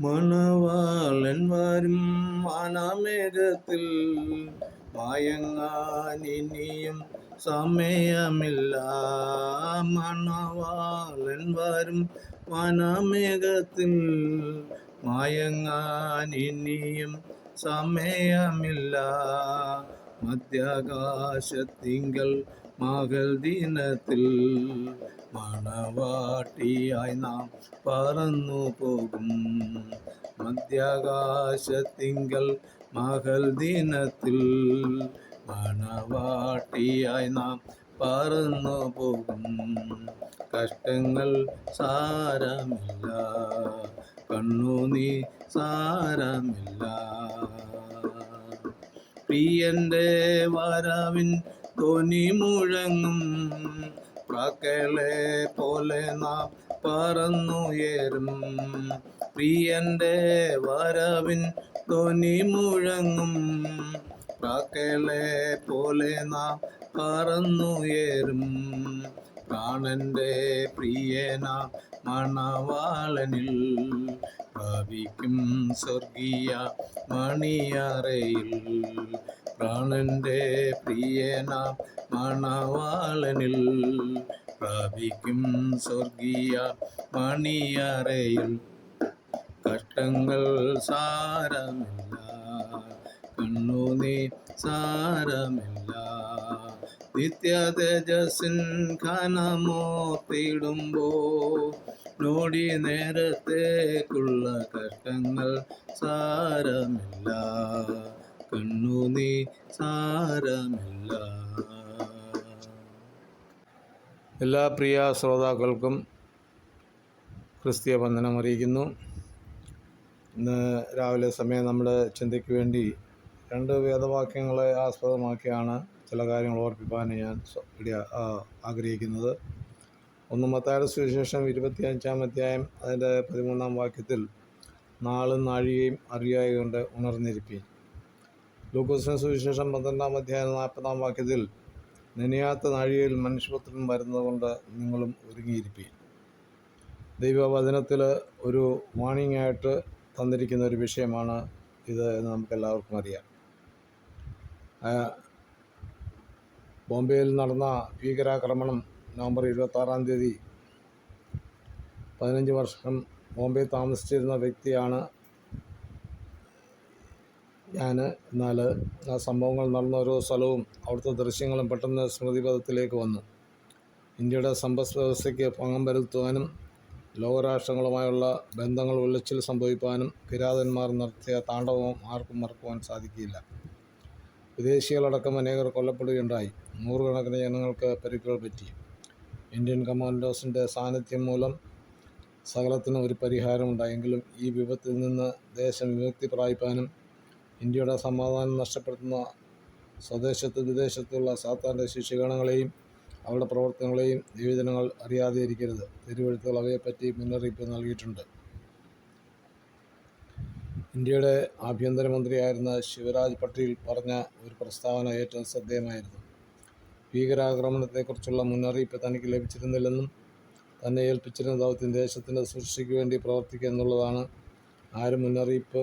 മണവാളൻ വരും മായങ്ങാനിനിയും മയങ്ങാനിനിയും സമയമില്ല. മണവാളൻ വരും വനമേഘത്തിൽ. മയങ്ങാനിനിയും സമയമില്ല. മധ്യാകാശത്തിങ്കൽ മകൾ ദിനത്തിൽ മണവാട്ടിയായി നാം പറന്നു പോകും. മധ്യാകാശത്തിങ്കൽ മകൾ ദിനത്തിൽ മണവാട്ടിയായി നാം പറന്നു പോകും. കഷ്ടങ്ങൾ സാരമില്ല കണ്ണുനീ സാരമില്ല. പ്രിയന്റെ വരവിൻ ധ്വനി മുഴങ്ങും. പ്രാക്കളെ പോലെ നാം പറന്നുയരും. പ്രിയന്റെ വരവിൻ ധ്വനി മുഴങ്ങും. പ്രാക്കളെ പോലെ നാം പറന്നുയരും. പ്രാണന്റെ പ്രിയന മണവാളനിൽ ഭാവിക്കും സ്വർഗീയ മണിയറയിൽ. പ്രാണന്റെ പ്രിയന മണവാളനിൽ പ്രാപിക്കും സ്വർഗീയ മണിയറയിൽ. കഷ്ടങ്ങൾ സാരമില്ല കണ്ണുനീ സാരമില്ല നിത്യ തേജസ്സിൻ ഘനമോത്തിടുമ്പോ നോടി നേരത്തേക്കുള്ള കഷ്ടങ്ങൾ സാരമില്ല. കണ്ണു നീ സാരമില്ല. എല്ലാ പ്രിയ ശ്രോതാക്കൾക്കും ക്രിസ്തീയ വന്ദനം അറിയിക്കുന്നു. ഇന്ന് രാവിലെ സമയം നമ്മുടെ ചിന്തയ്ക്ക് വേണ്ടി രണ്ട് വേദവാക്യങ്ങളെ ആസ്പദമാക്കിയാണ് ചില കാര്യങ്ങൾ ഓർപ്പിക്കാൻ ഞാൻ ആ, ആഗ്രഹിക്കുന്നത്. ഒന്ന് മത്തായുടെ സുവിശേഷം ഇരുപത്തിയഞ്ചാം അധ്യായം അതിന്റെ പതിമൂന്നാം വാക്യത്തിൽ നാളും നാഴികയും അറിയായി കൊണ്ട് ഉണർന്നിരിപ്പി ലൂക്കോസിന് സുവിശേഷം പന്ത്രണ്ടാം അധ്യായം നാൽപ്പതാം വാക്യത്തിൽ നനയാത്ത നാഴികയിൽ മനുഷ്യപുത്രൻ വരുന്നതുകൊണ്ട് നിങ്ങളും ഒരുങ്ങിയിരിപ്പി ദൈവവചനത്തിൽ ഒരു വാണിംഗ് ആയിട്ട് തന്നിരിക്കുന്ന ഒരു വിഷയമാണ് ഇത് എന്ന് നമുക്കെല്ലാവർക്കും അറിയാം. ബോംബെയിൽ നടന്ന ഭീകരാക്രമണം നവംബർ ഇരുപത്താറാം തീയതി. പതിനഞ്ച് വർഷം ബോംബെ താമസിച്ചിരുന്ന വ്യക്തിയാണ് ഞാൻ എന്നാൽ ആ സംഭവങ്ങൾ നടന്ന ഓരോ സ്ഥലവും അവിടുത്തെ ദൃശ്യങ്ങളും പെട്ടെന്ന് സ്മൃതിപഥത്തിലേക്ക് വന്നു. ഇന്ത്യയുടെ സമ്പദ് വ്യവസ്ഥയ്ക്ക് ഭംഗം വരുത്തുവാനും ലോകരാഷ്ട്രങ്ങളുമായുള്ള ബന്ധങ്ങൾ ഉലച്ചിൽ സംഭവിക്കാനും കിരാതന്മാർ നടത്തിയ താണ്ഡവം ആർക്കും മറക്കുവാൻ സാധിക്കില്ല. വിദേശികളടക്കം അനേകർ കൊല്ലപ്പെടുകയുണ്ടായി. നൂറുകണക്കിന് ജനങ്ങൾക്ക് പരിക്കുകൾ പറ്റി. ഇന്ത്യൻ കമാൻഡോസിന്റെ സാന്നിധ്യം മൂലം സകലത്തിനും ഒരു പരിഹാരമുണ്ടായെങ്കിലും ഈ വിപത്തിൽ നിന്ന് ദേശം വിമുക്തി പ്രാപിപ്പാനും ഇന്ത്യയുടെ സമാധാനം നഷ്ടപ്പെടുത്തുന്ന സ്വദേശത്ത് വിദേശത്തുള്ള സാത്താന്റെ ശിഷ്യഗണങ്ങളെയും അവരുടെ പ്രവർത്തനങ്ങളെയും ദൈവജനങ്ങൾ അറിയാതെ ഇരിക്കരുത് തിരുവഴുത്തുകൾ അവയെപ്പറ്റി മുന്നറിയിപ്പ് നൽകിയിട്ടുണ്ട്. ഇന്ത്യയുടെ ആഭ്യന്തരമന്ത്രിയായിരുന്ന ശിവരാജ് പട്ടേൽ പറഞ്ഞ ഒരു പ്രസ്താവന ഏറ്റവും ശ്രദ്ധേയമായിരുന്നു. ഭീകരാക്രമണത്തെക്കുറിച്ചുള്ള മുന്നറിയിപ്പ് തനിക്ക് ലഭിച്ചിരുന്നില്ലെന്നും തന്നെ ഏൽപ്പിച്ചിരുന്ന ദൗത്യം ദേശത്തിന്റെ സുരക്ഷയ്ക്ക് വേണ്ടി പ്രവർത്തിക്കുക എന്നുള്ളതാണ്. ആരും മുന്നറിയിപ്പ്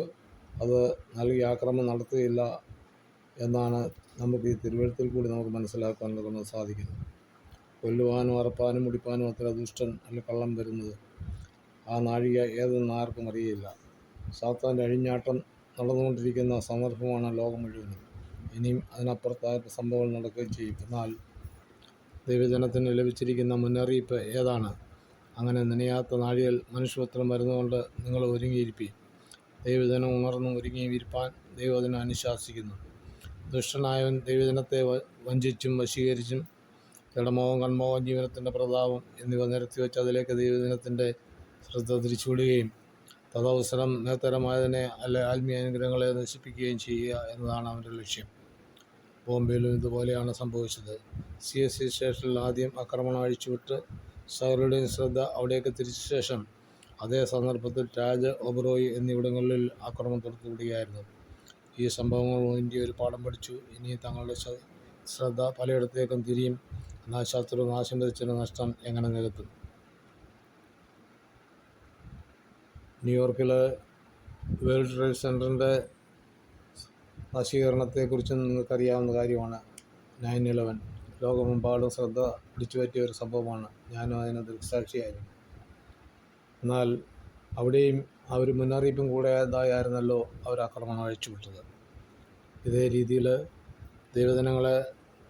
അത് നൽകി ആക്രമണം നടത്തുകയില്ല എന്നാണ് നമുക്ക് ഈ തിരുവഴുത്തിൽ കൂടി നമുക്ക് മനസ്സിലാക്കാൻ കൊണ്ട് സാധിക്കുന്നത്. കൊല്ലുവാനും അറപ്പാനും മുടിപ്പാനും അത്ര ദുഷ്ടൻ അല്ല കള്ളം വരുന്നത്. ആ നാഴിക ഏതെന്ന് ആർക്കും അറിയില്ല സാത്താന്റെ അഴിഞ്ഞാട്ടം നടന്നുകൊണ്ടിരിക്കുന്ന സന്ദർഭമാണ് ലോകം മുഴുവനും. ഇനിയും അതിനപ്പുറത്തായിട്ട് സംഭവങ്ങൾ നടക്കുകയും ചെയ്യും. എന്നാൽ ദൈവജനത്തിന് ലഭിച്ചിരിക്കുന്ന മുന്നറിയിപ്പ് ഏതാണ്? അങ്ങനെ നനയാത്ത നാഴികൾ മനുഷ്യപത്രം വരുന്നതുകൊണ്ട് നിങ്ങൾ ഒരുങ്ങിയിരിപ്പി ദൈവജനം ഉണർന്നും ഒരുങ്ങിയും ഇരിപ്പാൻ ദൈവജനം അനുശാസിക്കുന്നു. ദുഷ്ടനായവൻ ദൈവജനത്തെ വഞ്ചിച്ചും വശീകരിച്ചും ജഡമോഹം കൺമോഹം ജീവനത്തിന്റെ പ്രതാപം എന്നിവ നിരത്തി വെച്ച് അതിലേക്ക് ദൈവജനത്തിന്റെ ശ്രദ്ധ തിരിച്ചുവിടുകയും തദവസരം നേത്തരമായതിനെ അല്ല ആത്മീയ അനുഗ്രഹങ്ങളെ നശിപ്പിക്കുകയും ചെയ്യുക എന്നതാണ് അവന്റെ ലക്ഷ്യം. ബോംബെയിലും ഇതുപോലെയാണ് സംഭവിച്ചത്. സി എസ് സി സ്റ്റേഷനിൽ ആദ്യം ആക്രമണം അഴിച്ചുവിട്ട് സഹറുടെ ശ്രദ്ധ അവിടേക്ക് തിരിച്ച ശേഷം അതേ സന്ദർഭത്തിൽ രാജ് ഒബ്രോയ് എന്നിവിടങ്ങളിൽ ആക്രമണം തുടർത്തുവിടുകയായിരുന്നു. ഈ സംഭവങ്ങൾ ഇന്ത്യ ഒരു പാഠം പഠിച്ചു. ഇനി തങ്ങളുടെ ശ്ര- ശ്രദ്ധ പലയിടത്തേക്കും തിരിയും. എന്നാൽ ശത്രു നാശം വിതച്ചതിന് നഷ്ടം എങ്ങനെ നികത്തും? ന്യൂയോർക്കിൽ വേൾഡ് ട്രേഡ് സെന്ററിന്റെ നശീകരണത്തെക്കുറിച്ച് നിങ്ങൾക്കറിയാവുന്ന കാര്യമാണ് നയൻ ഇലവൻ. ലോകമെമ്പാടും ശ്രദ്ധ പിടിച്ചുപറ്റിയ ഒരു സംഭവമാണ് ഞാനും അതിന് ദൃക്സാക്ഷിയായിരുന്നു. എന്നാൽ അവിടെയും ആ ഒരു മുന്നറിയിപ്പും കൂടെയതായിരുന്നല്ലോ അവർ ആക്രമണം അഴിച്ചുവിട്ടത്. ഇതേ രീതിയിൽ ദൈവജനങ്ങളെ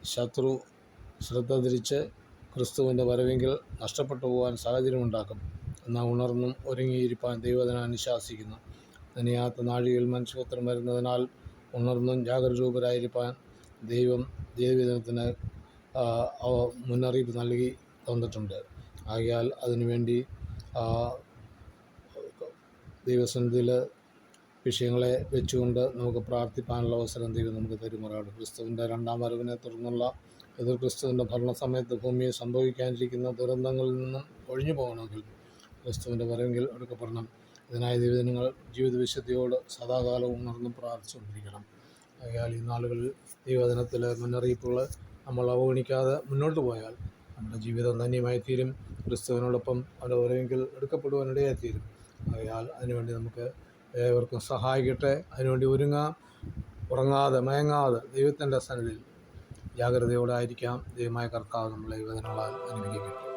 ശത്രു ശ്രദ്ധ തിരിച്ച് ക്രിസ്തുവിന്റെ വരവെങ്കിൽ നഷ്ടപ്പെട്ടു പോകാൻ സാഹചര്യമുണ്ടാക്കും. എന്നാൽ ഉണർന്നും ഒരുങ്ങിയിരിപ്പാൻ ദൈവത്തിനെ അനുശാസിക്കുന്നു. നനിയാത്ത നാഴികയിൽ മനുഷ്യപുത്രം വരുന്നതിനാൽ ഉണർന്നും ജാഗരൂപരായിരിക്കാൻ ദൈവം ദൈവദിനത്തിന് മുന്നറിയിപ്പ് നൽകി തന്നിട്ടുണ്ട്. ആകയാൽ അതിനുവേണ്ടി ദൈവസന്നിധിയിൽ വിഷയങ്ങളെ വെച്ചുകൊണ്ട് നമുക്ക് പ്രാർത്ഥിപ്പാനുള്ള അവസരം ദൈവം നമുക്ക് തരുമാറാണ് ക്രിസ്തുവിന്റെ രണ്ടാം വരവിനെ തുടർന്നുള്ള എതിർ ക്രിസ്തുവിന്റെ ഭരണസമയത്ത് ഭൂമിയെ സംഭവിക്കാനിരിക്കുന്ന ദുരന്തങ്ങളിൽ നിന്നും ഒഴിഞ്ഞു പോകണമെങ്കിൽ ക്രിസ്തുവിന്റെ വരവെങ്കിൽ എടുക്കപ്പെടണം. ഇതിനായി ദൈവജനങ്ങൾ ജീവിത വിശുദ്ധിയോട് സദാകാലവും ഉണർന്നും പ്രാർത്ഥിച്ചുകൊണ്ടിരിക്കണം. ആയാൽ ഈ നാളുകളിൽ ദൈവജനത്തിലെ മുന്നറിയിപ്പുകൾ നമ്മൾ അവഗണിക്കാതെ മുന്നോട്ട് പോയാൽ നമ്മുടെ ജീവിതം ധന്യമായി തീരും ക്രിസ്തുവിനോടൊപ്പം അവരുടെ വരവെങ്കിൽ എടുക്കപ്പെടുവാനിടയായി തീരും ആയാൽ അതിനുവേണ്ടി നമുക്ക് ഏവർക്കും സഹായിക്കട്ടെ. അതിനുവേണ്ടി ഒരുങ്ങാം. ഉറങ്ങാതെ മയങ്ങാതെ ദൈവത്തിന്റെ സന്നിധിയിൽ ജാഗ്രതയോടെ ആയിരിക്കാം. ദൈവമായ കർത്താവ് നമ്മളെ യുവജനങ്ങളാൽ അനുഗ്രഹിക്കട്ടെ.